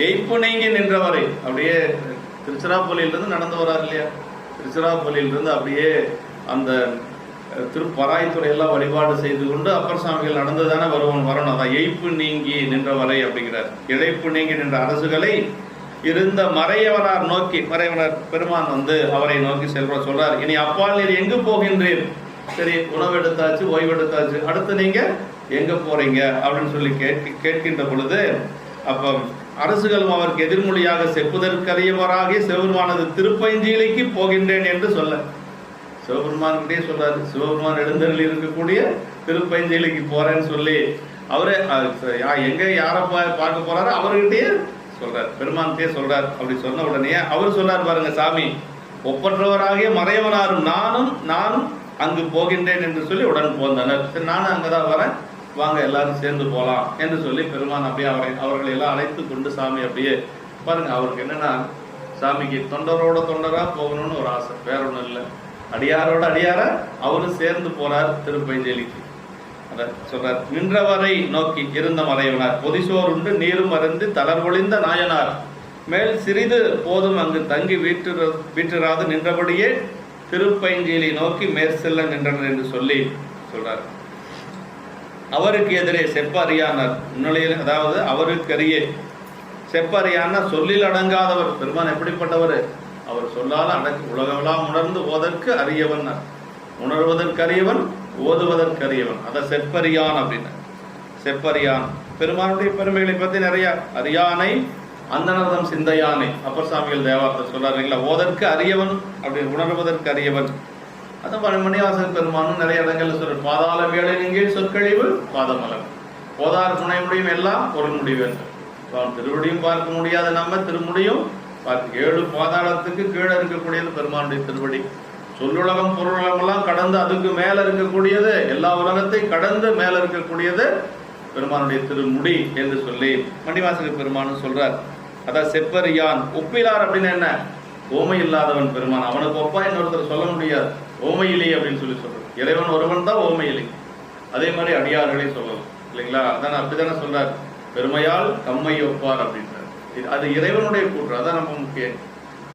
எய்ப்பு நீங்கி நின்றவரை. அப்படியே திருச்சிராப்பள்ளியிலிருந்து நடந்து வர்றார் இல்லையா? திருச்சிராப்பள்ளியிலிருந்து அப்படியே அந்த அஹ், திருப்பராய்த்துறை எல்லாம் வழிபாடு செய்து கொண்டு அப்பர் சாமிகள் நடந்து தானே வருவன் வரணும். அதான் எய்ப்பு நீங்கி நின்றவரை அப்படிங்கிறார். இழைப்பு நீங்கி நின்ற அரசுகளை இருந்த மறையவனார் நோக்கி மறையவனார் பெருமான் வந்து அவரை நோக்கி செல்வ சொல்றார். இனி அப்பால் நீர் எங்கு போகின்றீர்? சரி உணவு எடுத்தாச்சு ஓய்வு எடுத்தாச்சு. அடுத்து நீங்க எங்க போறீங்க? அப்படின்னு சொல்லி கேட்க கேட்கின்ற பொழுது அப்ப அரசுகளும் அவருக்கு எதிர்மொழியாக செப்புதற்கரியவராகி சிவபெருமானது திருப்பைஞ்சீலிக்கு போகின்றேன் என்று சொல்ல. சிவபெருமான்கிட்டே சொல்றாரு சிவபெருமான் எழுந்தரில் இருக்கக்கூடிய திருப்பைஞ்சீலிக்கு போறேன்னு சொல்லி அவரே எங்க யாரை பா- பார்க்க போறாரோ அவர்கிட்டயே சொல்றார். பெருமான்கிட்டே சொல்றார். அப்படி சொன்ன உடனே அவர் சொல்றார் பாருங்க சாமி ஒப்பற்றவராகிய மறையவனாரும் நானும் நானும் அங்கு போகின்றேன் என்று சொல்லி உடன் போந்தனர். சரி நானும் அங்கதான் வரேன். வாங்க எல்லாரும் சேர்ந்து போகலாம் என்று சொல்லி பெருமான் அப்படியே அவரை அவர்களை எல்லாம் அழைத்து கொண்டு சாமி அப்படியே பாருங்க அவருக்கு என்னன்னா சாமிக்கு தொண்டரோட தொண்டரா போகணும்னு ஒரு ஆசை. வேற ஒன்றும் இல்லை. அடியாரோட அடியார? அவரும் சேர்ந்து போறார் திருப்பஞ்சலிக்கு அதை சொல்றார் நின்றவரை நோக்கி இருந்த மறைவனார். பொதிசோர் உண்டு நீரும் அருந்து தளர்வொழிந்த நாயனார். மேல் சிறிது போதும் அங்கு தங்கி வீற்று வீற்றிராது நின்றபடியே திருப்பைஞ்சேலி நோக்கி மேற்செல்ல நின்றனர் என்று சொல்லி சொல்றார். அவருக்கு எதிரே செப்பறியானார் முன்னிலையில் அதாவது அவருக்கு அறியே செப்பறியான சொல்லில் அடங்காதவர். பெருமான் எப்படிப்பட்டவர்? அவர் சொல்லால் அடக்கி உலகமெல்லாம் உணர்ந்து ஓதற்கு அறியவன் உணர்வதற்கு அறியவன் ஓதுவதற்கு அறியவன் செப்பறியான் அப்படின்னு செப்பறியான் பெருமானுடைய பெருமைகளை பற்றி நிறைய அரியானை அந்தனதம் சிந்தையானை அப்பர் சாமிகள் தேவாரத்தை சொல்றாருங்களா ஓதற்கு அறியவன் அப்படி உணர்வதற்கு அறியவன் அதான் மணிவாசன் பெருமானும் நிறைய இடங்கள்ல சொல்ற பாதாள நீங்கள் சொற்கழிவு பாதமலர் போதார் துணை முடியும் எல்லாம் பொருள் முடிவு என்று. திருவடியும் பார்க்க முடியாத நம்ம திருமுடியும் பார்க்க. ஏழு பாதாளத்துக்கு கீழே இருக்கக்கூடியது பெருமானுடைய திருவடி. சொல்லுலகம் பொருளுலகம் எல்லாம் கடந்து அதுக்கு மேல இருக்கக்கூடியது எல்லா உலகத்தை கடந்து மேல இருக்கக்கூடியது பெருமானுடைய திருமுடி என்று சொல்லி மணிவாசக பெருமானும் சொல்றார். அதான் செப்பரியான் ஒப்பிலார் அப்படின்னு என்ன? ஓமை இல்லாதவன் பெருமான். அவனுக்கு ஒப்பா இன்னொருத்தர் சொல்ல முடியாது. ஓமையிலி அப்படின்னு சொல்லி சொல்றோம் இறைவன் ஒருவன் தான் ஓமையிலி அதே மாதிரி அடியார்களே சொல்லலாம். இல்லைங்களா? அதான் அப்படித்தானே சொல்றார். பெருமையால் கம்மை ஒப்பார் அப்படின்றார். இது- அது இறைவனுடைய கூற்று. அதான் நம்ம முக்கியம்.